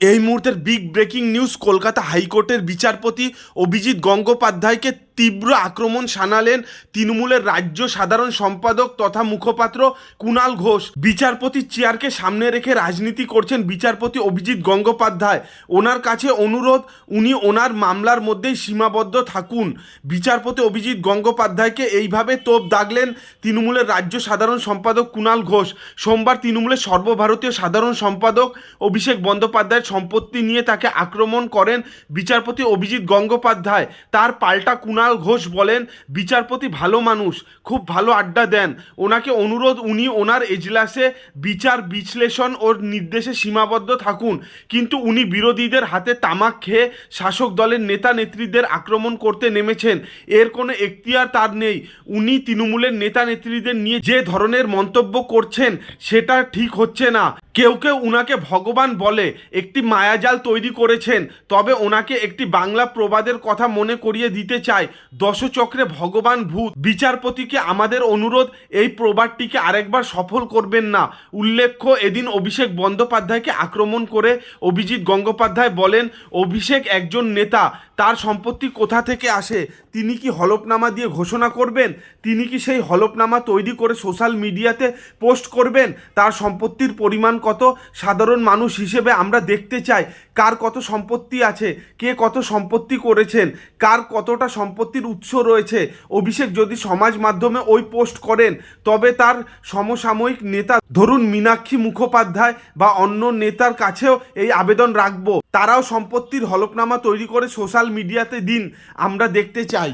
এই মুহূর্তের big breaking news Kolkata হাইকোর্টের বিচারপতি অভিজিৎ গঙ্গোপাধ্যায়কে তীব্র আক্রমণ শানালেন তৃণমূলের রাজ্য সাধারণ সম্পাদক তথা মুখপাত্র কুণাল ঘোষ। বিচারপতির চেয়ারকে সামনে রেখে রাজনীতি করছেন বিচারপতি অভিজিৎ গঙ্গোপাধ্যায়। ওনার কাছে অনুরোধ, উনি ওনার মামলার মধ্যেই সীমাবদ্ধ থাকুন। বিচারপতি অভিজিৎ গঙ্গোপাধ্যায়কে এইভাবে তোপ দাগলেন তৃণমূলের রাজ্য সাধারণ সম্পাদক কুণাল ঘোষ। সোমবার তৃণমূলের সর্বভারতীয় সাধারণ সম্পাদক অভিষেক বন্দ্যোপাধ্যায়ের সম্পত্তি নিয়ে তাকে আক্রমণ করেন বিচারপতি অভিজিৎ গঙ্গোপাধ্যায়। তার পাল্টা কুণাল ঘোষ বলেন, বিচারপতি ভালো মানুষ, খুব ভালো আড্ডা দেন। ওনাকে অনুরোধ, উনি ওনার এজলাসে বিচার বিশ্লেষণ ওর নির্দেশে সীমাবদ্ধ থাকুন। কিন্তু উনি বিরোধীদের হাতে তামাক খেয়ে শাসক দলের নেতা নেত্রীদের আক্রমণ করতে নেমেছেন। এর কোনো এখতিয়ার তার নেই। উনি তৃণমূলের নেতা নেত্রীদের নিয়ে যে ধরনের মন্তব্য করছেন, সেটা ঠিক হচ্ছে না। কেউ কেউ উনাকে ভগবান বলে একটি মায়াজাল তৈরি করেছেন, তবে ওনাকে একটি বাংলা প্রবাদের কথা মনে করিয়ে দিতে চায় দশচক্রে ভগবান ভূত। বিচারপতিকে আমাদের অনুরোধ, এই প্রবাদটিকে আরেকবার সফল করবেন না। উল্লেখ্য, এদিন অভিষেক বন্দ্যোপাধ্যায়কে আক্রমণ করে অভিজিৎ গঙ্গোপাধ্যায় বলেন, অভিষেক একজন নেতা তার সম্পত্তি কোথা থেকে আসে? তিনি কি হলফনামা দিয়ে ঘোষণা করবেন? তিনি কি সেই হলফনামা তৈরি করে সোশ্যাল মিডিয়াতে পোস্ট করবেন? তার সম্পত্তির পরিমাণ কত? সাধারণ মানুষ হিসেবে আমরা দেখতে চাই। কার কত সম্পত্তি আছে? কে কত সম্পত্তি করেছেন? কার কতটা সম্পত্তির উৎস রয়েছে? অভিষেক, যদি সমাজ মাধ্যমে ওই পোস্ট করেন, তবে তার সমসাময়িক নেতা ধরুন মীনাক্ষী মুখোপাধ্যায় বা অন্য নেতার কাছেও এই আবেদন রাখব। তারাও সম্পত্তির হলফনামা তৈরি করে সোশ্যাল মিডিয়াতে দিন। আমরা দেখতে চাই।